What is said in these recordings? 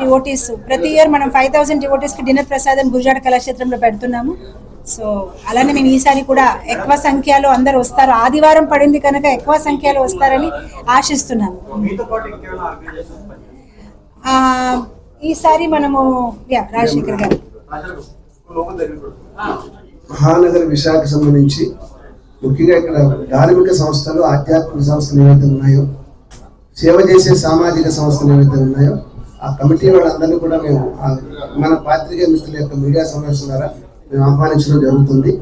Devotees ప్రతి year మనం five thousand డివోటీస్కి dinner ప్రసాదం గురుజాడ కళాక్షేత్రంలో పెడుతున్నాము. సో అలానే మేము ఈసారి కూడా ఎక్కువ సంఖ్యలో అందరు వస్తారు. ఆదివారం పడింది కనుక ఎక్కువ సంఖ్యలో వస్తారని ఆశిస్తున్నాము. ఈసారి మనము రాజశేఖర్ గారు. మహానగర్ విశాఖ సంబంధించి ముఖ్యంగా ఇక్కడ ధార్మిక సంస్థలు ఆధ్యాత్మిక సంస్థలు ఏవైతే ఉన్నాయో సేవ చేసే సామాజిక సంస్థలు ఏవైతే ఉన్నాయో ఆ కమిటీ వాళ్ళందరినీ కూడా మేము మన పాత్రికేయ మిత్రుల యొక్క మీడియా సమావేశం ద్వారా మేము ఆహ్వానించడం జరుగుతుంది.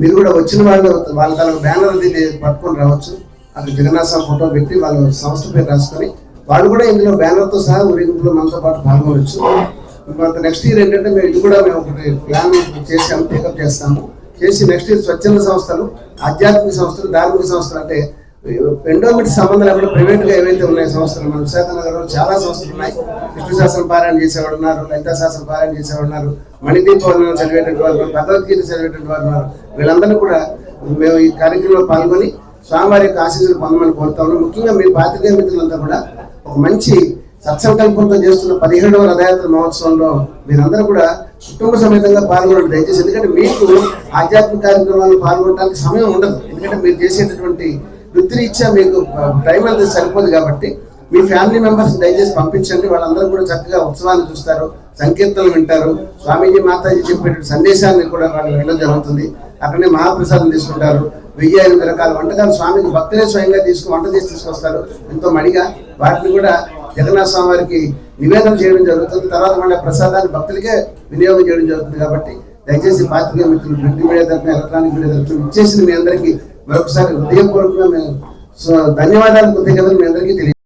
మీరు కూడా వచ్చిన వాళ్ళు వాళ్ళ తన బ్యానర్ అది పట్టుకొని రావచ్చు. అక్కడ జగన్నాథ ఫోటో పెట్టి వాళ్ళ సంస్థ పేరు రాసుకొని వాళ్ళు కూడా ఇందులో బ్యానర్తో సహా ఊరేగింపులో మనతో పాటు పాల్గొనవచ్చు. నెక్స్ట్ ఇయర్ ఏంటంటే మేము ఇది కూడా మేము ఒకటి ప్లాన్ చేసాము టేకప్ చేస్తాము. చేసి నెక్స్ట్ ఇయర్ స్వచ్ఛంద సంస్థలు ఆధ్యాత్మిక సంస్థలు ధార్మిక సంస్థలు అంటే ఎండోమెంట్ సంబంధం లేకుండా ప్రైవేట్గా ఏవైతే ఉన్నాయి సంస్థలు మన విశాఖ నగరంలో చాలా సంస్థలు ఉన్నాయి. విష్ణు శాస్త్రం పారాయణ చేసేవాడు ఉన్నారు లలితా శాస్త్రం పారాయణ చేసేవాడు ఉన్నారు మణిదీపం చదివేటువంటి వారు భగవద్గీత చదివేటువంటి వారు ఉన్నారు. వీళ్ళందరూ కూడా మేము ఈ కార్యక్రమంలో పాల్గొని స్వామివారి యొక్క ఆశీస్సులు పొందమని కోరుతా ఉన్నాం. ముఖ్యంగా మీ పాత్రికేయ మిత్రులంతా కూడా ఒక మంచి సత్సంకల్పంతో చేస్తున్న పదిహేడవ రథయాత్ర మహోత్సవంలో మీరందరూ కూడా కుటుంబ సమేతంగా పాల్గొనండి. దయచేసి ఎందుకంటే మీకు ఆధ్యాత్మిక కార్యక్రమాలు పాల్గొనడానికి సమయం ఉండదు. ఎందుకంటే మీరు చేసేటటువంటి వృత్తిరీత్యా మీకు టైం అనేది సరిపోదు కాబట్టి మీ ఫ్యామిలీ మెంబర్స్ దయచేసి పంపించండి. వాళ్ళందరూ కూడా చక్కగా ఉత్సవాన్ని చూస్తారు సంకీర్తనలు వింటారు. స్వామీజీ మాతాజీ చెప్పేటువంటి సందేశాన్ని కూడా వాళ్ళు వినడం జరుగుతుంది. అక్కడనే మహాప్రసాదం తీసుకుంటారు. వెయ్యి ఎనిమిది రకాల వంటకాలు స్వామికి భక్తులే స్వయంగా తీసుకు వంట చేసి తీసుకొస్తారు. ఎంతో మడిగా వాటిని కూడా జగన్నాథ స్వామి వారికి నివేదన చేయడం జరుగుతుంది. తర్వాత మళ్ళీ ప్రసాదాన్ని భక్తులకే వినియోగం చేయడం జరుగుతుంది కాబట్టి దయచేసి పాత్రికేయ మిత్రులు ప్రింట్ మీడియా తరఫున ఎలక్ట్రానిక్ మీడియా తరఫున ఇచ్చేసిన మీ అందరికీ మరొకసారి హృదయపూర్వకంగా మేము. సో ధన్యవాదాలు కృతజ్ఞతలు మీ అందరికీ తెలియదు